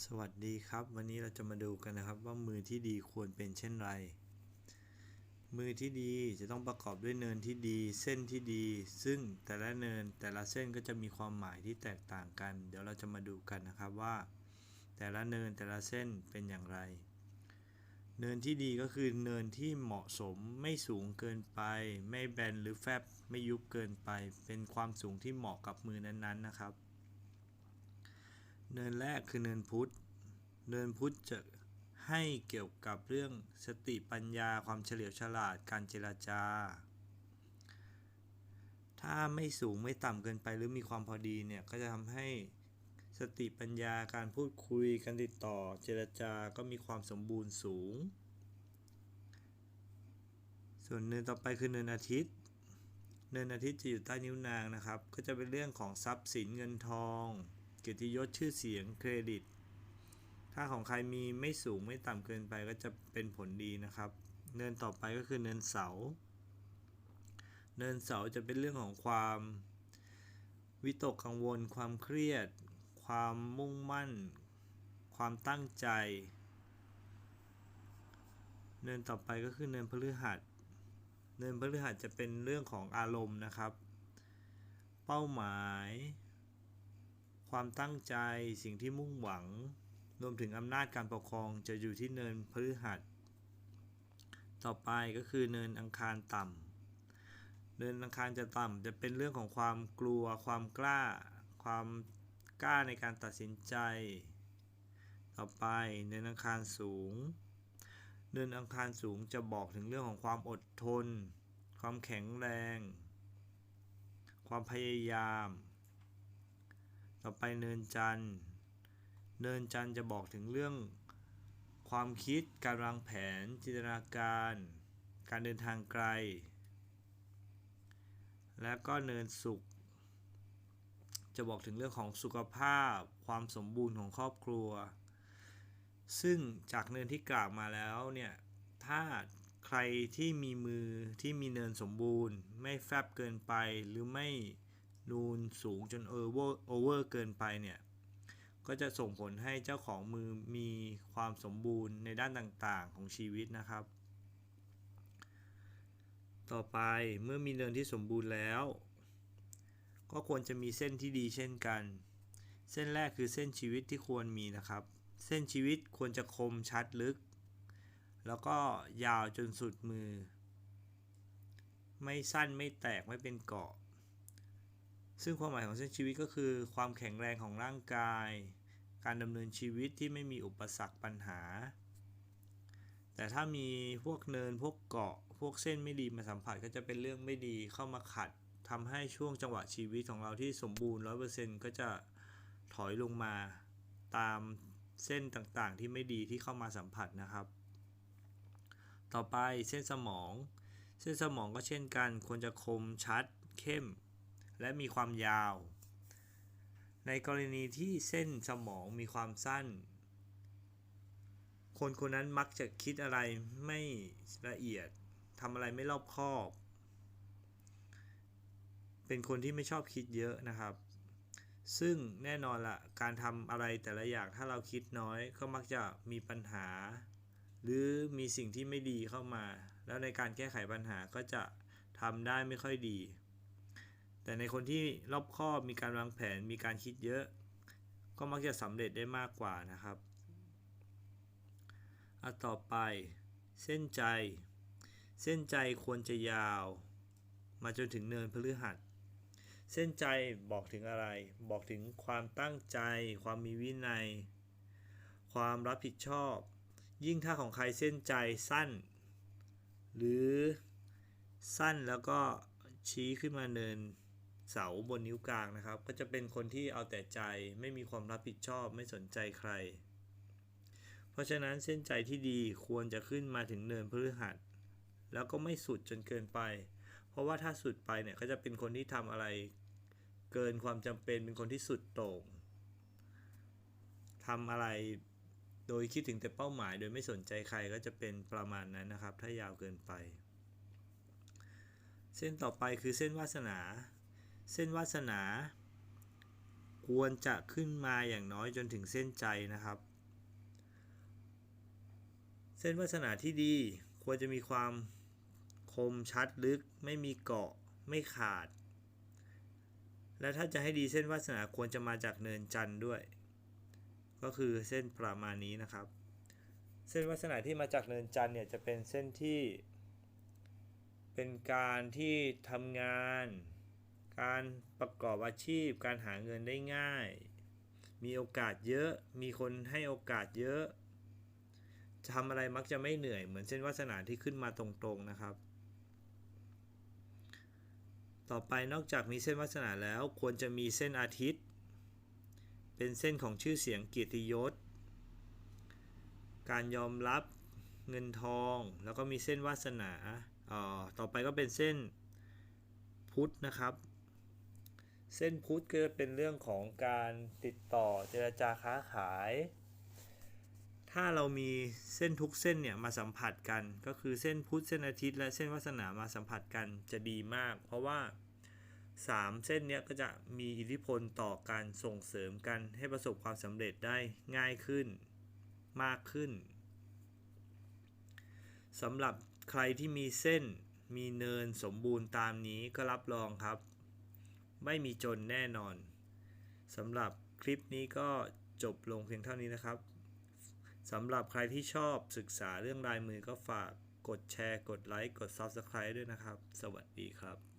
สวัสดีครับ วันนี้เราจะมาดูกันนะครับว่ามือที่ดีควรเป็นเช่นไร มือที่ดีจะต้องประกอบด้วยเนินที่ดี เส้นที่ดี ซึ่งแต่ละเนินแต่ละเส้นก็จะมีความหมายที่แตกต่างกัน เดี๋ยวเราจะมาดูกันนะครับว่า แต่ละเนินแต่ละเส้นเป็นอย่างไร เนินที่ดีก็คือเนินที่เหมาะสมไม่สูงเกินไป ไม่แบนหรือแฟบไม่ยุบเกินไป เป็นความสูงที่เหมาะกับมือนั้นๆนะครับ เนินแรกคือเนินพุทธ เนินพุทธจะให้เกี่ยวกับเรื่องสติปัญญาความเฉลียวฉลาดการเจรจา ถ้าไม่สูงไม่ต่ำเกินไปหรือมีความพอดีเนี่ย ก็จะทำให้สติปัญญาการพูดคุยการติดต่อเจรจาก็มีความสมบูรณ์สูง ส่วนเนินต่อไปคือเนินอาทิตย์ เนินอาทิตย์จะอยู่ใต้นิ้วนางนะครับ ก็จะเป็นเรื่องของทรัพย์สินเงินทอง เกียรติยศชื่อเสียงเครดิต ถ้าของใครมีไม่สูงไม่ต่ำเกินไปก็จะเป็นผลดีนะครับ เนินต่อไปก็คือเนินเสา เนินเสาจะเป็นเรื่องของความวิตกกังวล ความเครียด ความมุ่งมั่น ความตั้งใจ เนินต่อไปก็คือเนินพฤหัส เนินพฤหัสจะเป็นเรื่องของอารมณ์นะครับ เป้าหมาย ความตั้งใจสิ่งที่มุ่งหวัง รวมถึงอำนาจการปกครองจะอยู่ที่เนินพฤหัส ต่อไปก็คือเนินอังคารต่ำเนินอังคารจะต่ำจะเป็นเรื่องของความกลัว ความกล้า ความกล้าในการตัดสินใจ ต่อไปเนินอังคารสูง เนินอังคารสูงจะบอกถึงเรื่องของความอดทน ความแข็งแรง ความพยายาม ต่อไปเนินจันทร์ เนินจันทร์จะบอกถึงเรื่องความคิดการวางแผน จินตนาการ การเดินทางไกล และก็เนินสุข จะบอกถึงเรื่องของสุขภาพ ความสมบูรณ์ของครอบครัว ซึ่งจากเนินที่กล่าวมาแล้วเนี่ย ถ้าใครที่มีมือที่มีเนินสมบูรณ์ ไม่แฟบเกินไปหรือไม่ นูนสูงจนโอเวอร์โอเวอร์เกินไปเนี่ย ก็จะส่งผลให้เจ้าของมือมีความสมบูรณ์ในด้านต่างๆของชีวิตนะครับ ต่อไปเมื่อมีเนินที่สมบูรณ์แล้ว ก็ควรจะมีเส้นที่ดีเช่นกัน เส้นแรกคือเส้นชีวิตที่ควรมีนะครับ เส้นชีวิตควรจะคมชัดลึก แล้วก็ยาวจนสุดมือ ไม่สั้นไม่แตกไม่เป็นเกาะ ซึ่งความหมายของเส้นชีวิตก็คือ ความแข็งแรงของร่างกาย การดำเนินชีวิตที่ไม่มีอุปสรรคปัญหา แต่ถ้ามีพวกเนินพวกเกาะ พวกเส้นไม่ดีมาสัมผัสก็จะเป็นเรื่องไม่ดีเข้ามาขัดทำให้ช่วงจังหวะชีวิตของเราที่สมบูรณ์ 100%ก็จะถอยลงมาตามเส้นต่างๆ ที่ไม่ดีที่เข้ามาสัมผัสนะครับ ต่อไปเส้นสมอง เส้นสมองก็เช่นกัน ควรจะคมชัดเข้ม และมีความยาว ในกรณีที่เส้นสมองมีความสั้น คนคนนั้นมักจะคิดอะไรไม่ละเอียดทำอะไรไม่รอบคอบ เป็นคนที่ไม่ชอบคิดเยอะนะครับ ซึ่งแน่นอนละการทำอะไรแต่ละอย่างถ้าเราคิดน้อย ก็มักจะมีปัญหา หรือมีสิ่งที่ไม่ดีเข้ามา แล้วในการแก้ไขปัญหาก็จะทำได้ไม่ค่อยดี แต่ในคนที่รอบคอบมีการวางแผนมีการคิดเยอะ ก็มักจะสำเร็จได้มากกว่านะครับอันต่อไป เส้นใจ เส้นใจควรจะยาว มาจนถึงเนินพฤหัส เส้นใจบอกถึงอะไร บอกถึงความตั้งใจ ความมีวินัย ความรับผิดชอบ ยิ่งถ้าของใครเส้นใจสั้น หรือสั้นแล้วก็ชี้ขึ้นมาเนิน เสาบนนิ้วกลางนะครับ ก็จะเป็นคนที่เอาแต่ใจไม่มีความรับผิดชอบไม่สนใจใคร เพราะฉะนั้นเส้นใจที่ดีควรจะขึ้นมาถึงเนินพฤหัส แล้วก็ไม่สุดจนเกินไป เพราะว่าถ้าสุดไปเนี่ยก็จะเป็นคนที่ทำอะไร เกินความจำเป็นเป็นคนที่สุดโต่งทำอะไรโดยคิดถึงแต่เป้าหมาย โดยไม่สนใจใครก็จะเป็นประมาณนั้นนะครับ ถ้ายาวเกินไป เส้นต่อไปคือเส้นวาสนา เส้นวาสนา ควรจะขึ้นมาอย่างน้อยจนถึงเส้นใจนะครับ เส้นวาสนาที่ดีควรจะมีความคมชัดลึกไม่มีเกาะไม่ขาด และถ้าจะให้ดีเส้นวาสนาควรจะมาจากเนินจันทร์ด้วย ก็คือเส้นประมาณนี้นะครับ เส้นวาสนาที่มาจากเนินจันทร์เนี่ยจะเป็นเส้นที่ เป็นการที่ทำงาน การประกอบอาชีพ การหาเงินได้ง่าย มีโอกาสเยอะ มีคนให้โอกาสเยอะทำอะไรมักจะไม่เหนื่อยเหมือนเส้นวาสนาที่ขึ้นมาตรงๆนะครับ ต่อไปนอกจากมีเส้นวาสนาแล้วควรจะมีเส้นอาทิตย์ เป็นเส้นของชื่อเสียงเกียรติยศ การยอมรับเงินทอง แล้วก็มีเส้นวาสนาออต่อไปก็เป็นเส้นพุทธนะครับ เส้นพุทธก็จะเป็นเรื่องของการติดต่อเจรจาค้าขาย ถ้าเรามีเส้นทุกเส้นเนี่ยมาสัมผัสกัน ก็คือเส้นพุทธเส้นอาทิตย์ และเส้นวาสนามาสัมผัสกันจะดีมาก เพราะว่า 3 เส้นเนี้ยก็จะมีอิทธิพลต่อการส่งเสริมกันให้ประสบความสำเร็จได้ง่ายขึ้นมากขึ้นสำหรับใครที่มีเส้นมีเนินสมบูรณ์ตามนี้ก็รับรองครับ ไม่มีจนแน่นอนสำหรับคลิปนี้ก็จบลงเพียงเท่านี้นะครับสำหรับใครที่ชอบศึกษาเรื่องลายมือก็ฝากกดแชร์ กดไลค์ กด Subscribe ด้วยนะครับ สวัสดีครับ